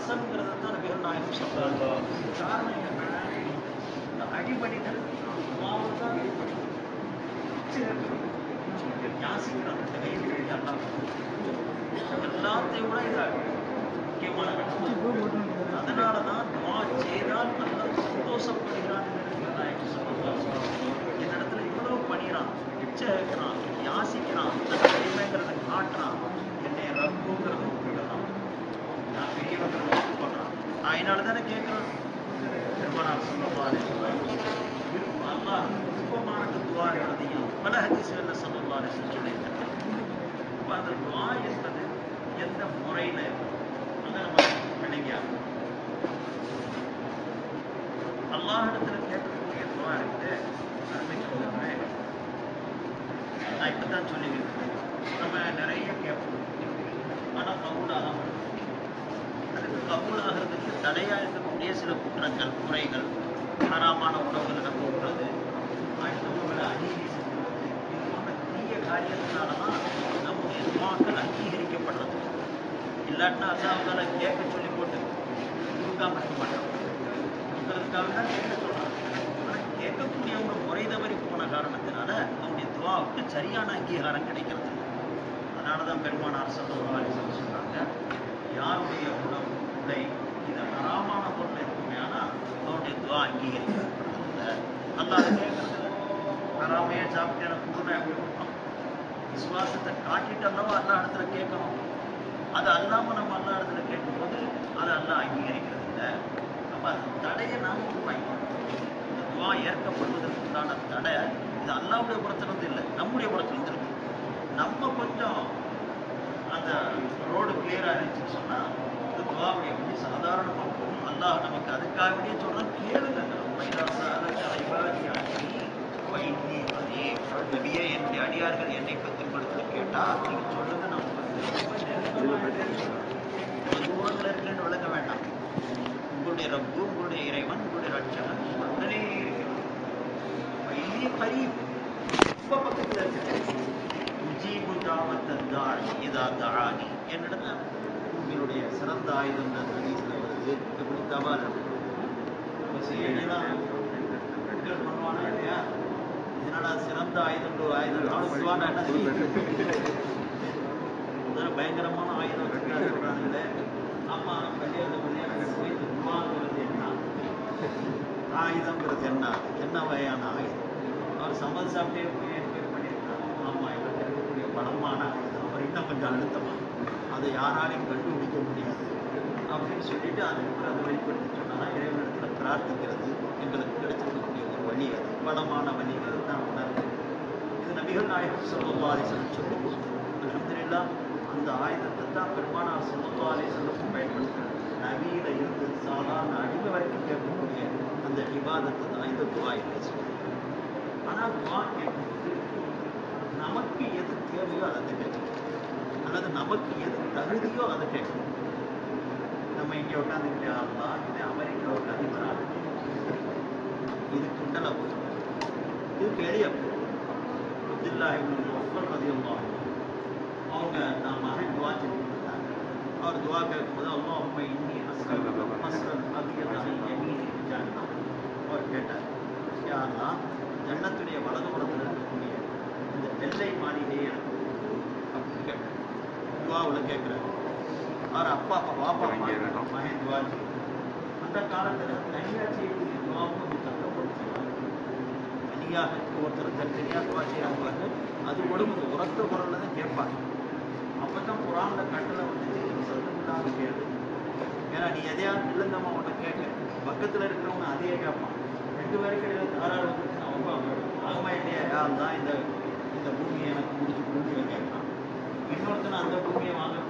ஹசன்ங்கிறத தான் பெருநாயகம் சொல்றாங்க. காரணம் என்னன்னா இந்த அடிபடிகள் துவாவில் தான் யாசிக்கிறாங்க இந்த எல்லாம் எல்லாத்தையும் விட இது முக்கியமான கட்டம் அதனால தான் துவா செய்தால் நல்லா சந்தோஷப்படுகிறான் என்னிடத்துல இவ்வளவு பணிகிறான் பிச்சை இருக்கிறான் யாசிக்கிறான் தன் காட்டுறான் என்னை ரப்புங்கிறத விட்டுறான் நான் பெரியவங்கிறத ஒப்புக்கொள்றான் நான் அதனால தானே கேட்கிறேன் பெருமானார் சொல்லப்பாரு அல்லாஹ் விருப்பமான துவா எழுதியும் பல ஹதீஸ்களில் சொல்லப்பாரு சொல்லியிருக்காங்க அப்ப அந்த துவா என்பது எந்த முறையில அதை நம்ம கேட்கக்கூடிய துவா இருக்குது அருமைக்குரியவர்களே, நான் இப்பதான் சொல்லியிருக்கேன் நம்ம நிறைய கேட்போம் ஆனா கபூலாக அதுக்கு தடையா இருக்கக்கூடிய சில குற்றங்கள் குறைகள் ஆறாமான உணவுகளை நம்ம உண்றது அடுத்தவங்களை அநீதி செஞ்சுறது இது போன்ற தீய காரியத்தினால தான் நம்முடைய துவாக்கள் அங்கீகரிக்கப்படுறது இல்லாட்டினா அல்லாஹால கேட்க சொல்லி போட்டு கொடுக்காம இருக்க மாட்டோம். கொடுக்கறதுக்காக தான் கேட்க சொல்றாங்க. ஆனா கேட்கக்கூடியவங்க முறை தவறி போன காரணத்தினால அவனுடைய துவாவுக்கு சரியான அங்கீகாரம் கிடைக்கிறது. இல்லை. அதனாலதான் பெருமானார் சல்லல்லாஹு சொல்றாங்க யாருடைய உணவு உடை? இதை அறாமான பொருள். அவருடைய துவா அங்கீகரிக்கப்படுறது இல்லை அல்லாஹ் கேட்கறது. ஹராமையே சாப்பிட்டு எனக்கு கொடுங்க அப்படின்னு கொடுப்பான். விசுவாசத்தை காட்டிட்டு அல்லவா அல்லா இடத்துல கேட்கணும். அது அல்லாம நம்ம அல்லா இடத்துல கேட்கும்போது அதை அல்லாஹ் அங்கீகரிக்கிறது இல்லை. அப்ப அந்த தடையை நாம வாங்கிக்கணும். இந்த துவா ஏற்கப்படுவதற்கு உண்டான தடை இது அல்லாவுடைய புறத்திலிருந்து இல்லை நம்முடைய புறத்திலிருந்து இருக்கு. நம்ம கொஞ்சம் போகும் அல்லாஹ் நமக்கு அதுக்காக வேண்டிய சொல்றான் கேளுங்க. நபியே என்னுடைய அடியார்கள் என்னை பற்றி உங்களுக்கு கேட்டா நீங்க சொல்லுங்க நான் உங்களுக்கு இருக்குன்னு விளங்க வேண்டாம். உங்களுடைய ரப்பு உங்களுடைய இறைவன் உங்களுடைய ரட்சகன் உடனே வைத்திய பரி. ரொம்ப பக்கத்துல இருக்கு. உஜீபு தாவத்தாய் இதா தஆனி என்னிடத்துல? உங்களுடைய சிறந்த ஆயுதம் அந்த ஹதீஸ்ல வருது எப்படி தபால் பண்ணுவானா இல்லையா என்னடா சிறந்த ஆயுதம் ஒரு ஆயுதம். என்ன பயங்கரமான ஆயுதம் வச்சிருக்காரு சொல்றாங்களே ஆமா கல்யாணம் போய் என்ன? ஆயுதம்ங்கிறது என்ன? என்ன வகையான ஆயுதம்? அவர் சம்மதி சாப்பிட்டே போய் என்கொயர் ஆமா இவர் இருக்கக்கூடிய பலமான ஆயுதம். அவர் இன்னும் கொஞ்சம் அழுத்தமா. அதை யாராலையும் கண்டுபிடிக்க முடியாது. அப்படின்னு சொல்லிட்டு அதுக்கப்புறம் அதை வெளிப்படுத்தி சொன்னா இறைவனத்தில் பிரார்த்திக்கிறது எங்களுக்கு கிடைச்சிருக்கக்கூடிய ஒரு வழி அது. பலமான வழிங்கிறது தான் உணர்வு. இது நபிகள் நாயகம் சொல்லி சொல்லி அலமதுல்லா அந்த ஆயுதத்தை தான் பெருமானார் சொல்லி செல்லும் பயன்படுத்துறாங்க நவீன இருந்து சாதாரண அடிமை வரைக்கும் கேட்கக்கூடிய அந்த விவாதத்தை தான் இந்த துவா என்று சொல்லுவோம் ஆனால் துவா கேட்கும்போது நமக்கு எது தேவையோ அதை கேட்கணும். அல்லது நமக்கு எது தகுதியோ அதை கேட்கணும். நம்ம இங்கே உட்காந்துக்கிட்டே ஆகலாம் இது அமெரிக்கா உட்காந்துக்கிற ஆள் இது குண்டலவு இது பெரிய அப்துல்லா இப்னு ஒஃபர் அவங்க நான் மகன் துவா செஞ்சுருந்தாங்க. அவர் துவா கேட்கும்போது அல்லாஹும்ம இன்னி அஸ்அல் அஸ்அல் அபியதாக யமீனி ஜன்னத் அவர் கேட்டார் யா ஜன்னத்துடைய வலதுபுறத்தில் இருக்கக்கூடிய இந்த வெள்ளை மாளிகையை எனக்கு அப்படின்னு கேட்டார். துவாவில் கேட்குறாரு அவர் அப்பா அப்பா பாப்பா மகன் துவா அந்த காலத்துல தனியா செய்யக்கூடிய துவாவும் கொஞ்சம் கஷ்டப்பட்டு செய்வாங்க தனியாக ஒருத்தர் தனித்தனியாக துவா செய்யறாங்க அது கூட கொஞ்சம் உரத்த குரல்ல தான் கேட்பாங்க. அப்பதான் குரான்ல கட்டளை வந்துச்சு நீ சத்தம் இல்லாம கேளு ஏன்னா நீ எதையாவது இல்லைங்கம்மா உன்னை கேட்க. பக்கத்துல இருக்கிறவங்க அதையே கேட்பான் ரெண்டு பேருக்கு இடையில தாராள வந்துச்சுன்னா ரொம்ப ஆகமா இல்லையா? யார் தான் இந்த இந்த பூமியை எனக்கு முடிச்சு பூமியை கேட்கலாம் இன்னொருத்தன் அந்த பூமியை வாங்கணும்னு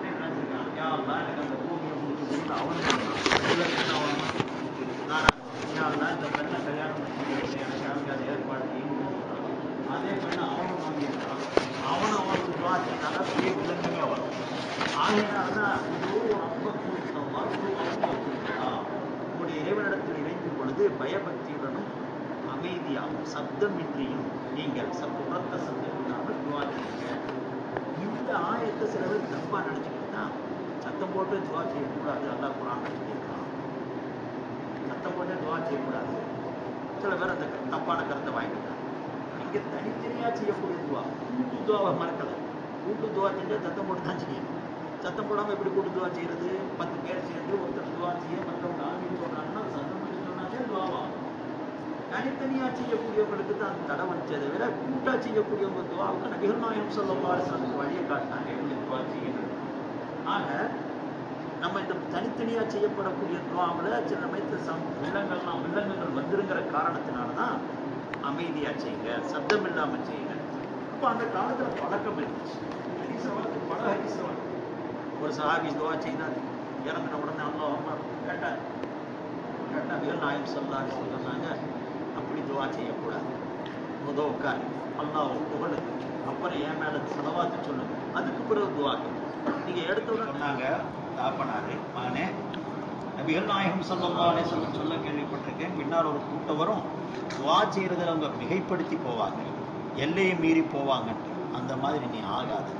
பயபக்தியுடனும் அமைதியாகவும் சப்தமின்றியும் நீங்கள் சப் உரத்த சப்தம் இல்லாமல் இந்த ஆயத்தை சில பேர் தப்பா நினைச்சுக்கிட்டா சத்தம் போட்டு துவா செய்யக்கூடாது. அல்லா குரான் சொல்லியிருக்கான் சத்தம் போட்டு துவா செய்யக்கூடாது. சில பேர் அந்த தப்பான கருத்தை வாங்கிட்டாங்க இங்க தனித்தனியா செய்யக்கூடிய துவா. கூட்டு துவாவை மறக்கல. கூட்டு துவா செஞ்சால் சத்தம் போட்டு தான் செய்யணும் சத்தம் போடாம எப்படி கூட்டு துவா செய்யறது? பத்து பேர் சேர்ந்து ஒருத்தர் துவா செய்ய மற்றவங்க ஆமின்னு சொன்னாங்கன்னா சத்தம் போட்டு சொன்னாலே துவாவா தனித்தனியா செய்யக்கூடியவங்களுக்கு தான் தடை வச்சதை விட கூட்டா செய்யக்கூடியவங்க துவாவுக்கு நபிகள் நாயம் சொல்லி வழியை காட்டினாங்க. எப்படி துவா செய்யணும் ஆக நம்ம இந்த தனித்தனியாக செய்யப்படக்கூடிய துவாவில் சில சமயத்தில் சம் வில்லங்கள்லாம் வில்லங்கங்கள் வந்துருங்கிற காரணத்தினால தான் அமைதியாக செய்யுங்க சப்தம் இல்லாமல் செய்யுங்க. அப்போ அந்த காலத்துல பழக்கம் இருந்துச்சு. பல ஹரிசவாக்கு ஒரு சஹாபி துவா செய்தார் இறங்கின உடனே அல்லாஹ் கேட்டார். கேட்டால் வேல் நாயம் சொல்லாரு சொன்னாங்க? அப்படி துவா செய்யக்கூடாது. முத உட்காரு. அல்லாஹ் புகழு அப்புறம் என் மேலே செலவாத்து சொல்லுங்க. அதுக்கு பிறகு துவாக்கு நீங்கள் எடுத்து உடனே சொன்னாங்க தாப்பனாரு. மகனே நபிகள் நாயகம் சல்லா சொல்லி சொல்ல கேள்விப்பட்டிருக்கேன். பின்னால் ஒரு கூட்டம் வரும். துவா செய்யறதுல அவங்க மிகைப்படுத்தி போவாங்க. எல்லையை மீறி போவாங்கன்ட்டு. அந்த மாதிரி நீ ஆகாது.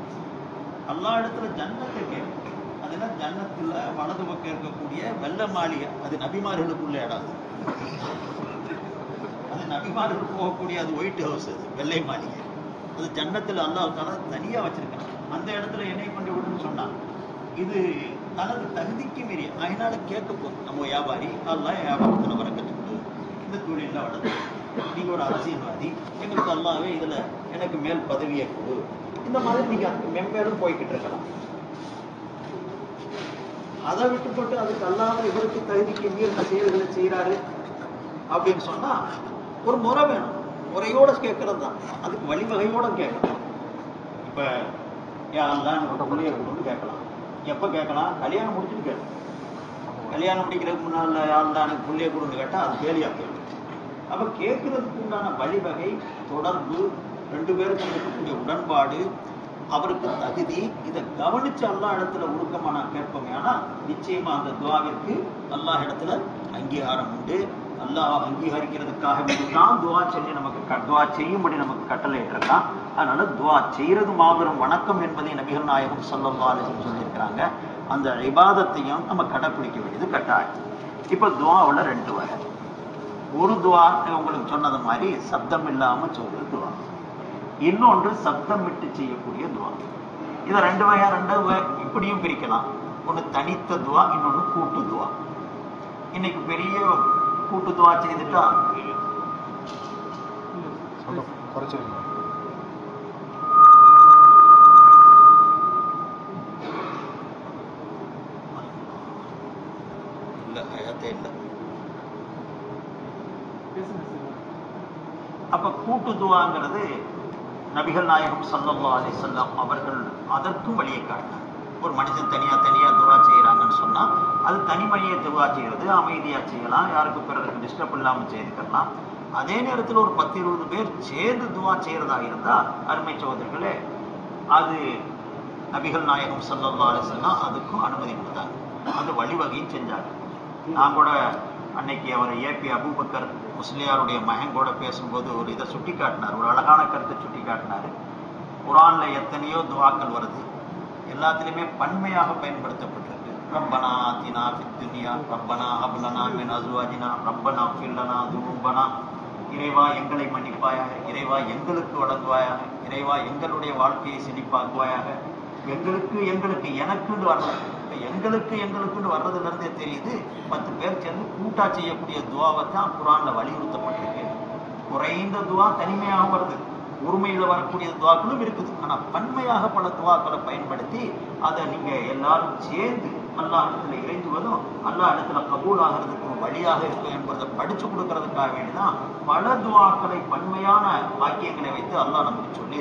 எல்லா இடத்துல ஜன்னத்தை கேட்கும் அதெல்லாம் ஜன்னத்தில் வலது பக்கம் இருக்கக்கூடிய வெள்ள மாளிகை. அது நபிமார்களுக்குள்ள இடம். அது. அது நபிமார்கள் போகக்கூடிய அது ஒயிட் ஹவுஸ் அது வெள்ளை மாளிகை. அது ஜன்னத்தில் அல்லாஹ் தனியாக தனியா அந்த இடத்துல என்னை கொண்டு விடுன்னு சொன்னான். இது தனது தகுதிக்கு மீறி அதனால கேட்க நம்ம வியாபாரி அல்லா வியாபாரத்தில் வரக்கத்து கொடு. இந்த தொழிலில் வளர்ந்து நீங்கள் ஒரு அரசியல்வாதி எங்களுக்கு அல்லாவே இதுல எனக்கு மேல் பதவியை கொடு. இந்த மாதிரி நீங்க அதுக்கு போய்கிட்டு இருக்கலாம். அதை விட்டு போட்டு அதுக்கு அல்லாத இவருக்கு தகுதிக்கு மீறின செயல்களை செய்யறாரு அப்படின்னு சொன்னா ஒரு முறை வேணும். முறையோட கேட்கறது தான். அதுக்கு வழிவகையோட கேட்கணும் இப்ப யாரெல்லாம் பிள்ளைய கொண்டு கேட்கலாம். எப்ப கேட்கலாம்? கல்யாணம் முடிச்சுட்டு கேட்கலாம். கல்யாணம் முடிக்கிறதுக்கு முன்னால் யார் தான் எனக்கு பிள்ளைய கொடுன்னு கேட்டா அது கேலியா போயிடும் அப்ப கேட்கறதுக்கு உண்டான வழிவகை தொடர்பு ரெண்டு பேருக்கும் இருக்கக்கூடிய உடன்பாடு அவருக்கு தகுதி இதை கவனிச்சு எல்லா இடத்துல உருக்கமா நான் கேட்போமே. ஆனா நிச்சயமா அந்த துவாவிற்கு நல்லா இடத்துல அங்கீகாரம் உண்டு. அல்லாஹ் அங்கீகரிக்கிறதுக்காக தான் துவா சொல்லி நமக்கு துவா செய்யும்படி நமக்கு கட்டளை இருக்கான் அதனால துவா செய்யறது மாபெரும் வணக்கம் என்பதை நபிகள் நாயகம் சொல்லல்லா சொல்லியிருக்கிறாங்க. அந்த இபாதத்தையும் நம்ம கடைப்பிடிக்க வேண்டியது கட்டாயம். இப்ப துவாவுல ரெண்டு வகை. ஒரு துவா உங்களுக்கு சொன்னது மாதிரி சப்தம் இல்லாம சொல்ற துவா. இன்னொன்று சப்தம் விட்டு செய்யக்கூடிய துவா. இதை ரெண்டு வகையா ரெண்டு இப்படியும் பிரிக்கலாம். ஒண்ணு தனித்த துவா இன்னொன்னு கூட்டு துவா. இன்னைக்கு பெரிய கூட்டு துவா செய்துட்டா அப்ப கூட்டு துவாங்கிறது நபிகள் நாயகம் ஸல்லல்லாஹு அலைஹி வஸல்லம் அவர்கள் அதற்கும் வழியை காட்டினார். ஒரு மனுஷன் அது தனிமையை துவா செய்யறது அமைதியா செய்யலாம் யாருக்கும் பிறருக்கு டிஸ்டர்ப் இல்லாம செய்துக்கலாம். அதே நேரத்தில் ஒரு பத்து இருபது பேர் சேர்ந்து துவா செய்யறதா இருந்தா அருமை சகோதரர்களே அது நபிகள் நாயகம் ஸல்லல்லாஹு அதுக்கும் அனுமதி கொடுத்தாங்க அது வழிவகையும் செஞ்சாங்க நான் கூட அன்னைக்கு அவர் ஏபி அபூபக்கர் முஸ்லியாருடைய மகன் கூட பேசும்போது ஒரு இதை சுட்டி காட்டினார் ஒரு அழகான கருத்தை சுட்டி காட்டினார் குரான்ல எத்தனையோ துவாக்கள் வருது. எல்லாத்துலயுமே பன்மையாக ரப்பனா ஆத்தினா ஃபித் ரப்பனா ஹப்லனா மின் அஸ்வாஜினா ரப்பனா ஃபில்லனா துரும்பனா இறைவா எங்களை மன்னிப்பாயாக. இறைவா எங்களுக்கு வழங்குவாயாக. இறைவா எங்களுடைய வாழ்க்கையை செழிப்பாக்குவாயாக. எங்களுக்கு எங்களுக்கு எனக்குன்னு வர்றது. இப்ப எங்களுக்கு எங்களுக்குன்னு வர்றதுல இருந்தே தெரியுது. பத்து பேர் சேர்ந்து கூட்டா செய்யக்கூடிய துவாவை தான் குரான்ல வலியுறுத்தப்பட்டிருக்கு. குறைந்த துவா தனிமையாக வருது. உரிமையில வரக்கூடிய துவாக்களும் இருக்குது. ஆனா பன்மையாக பல துவாக்களை பயன்படுத்தி அதை நீங்க எல்லாரும் சேர்ந்து அல்லாஹ் இடத்துல இறைஞ்சுவதும் அல்லாஹ் இடத்துல கபூல் வழியாக இருக்கும் என்பதை படிச்சு கொடுக்கறதுக்காக வேண்டிதான் பல துவாக்களை பன்மையான வாக்கியங்களை வைத்து அல்லாஹ் நமக்கு சொல்லி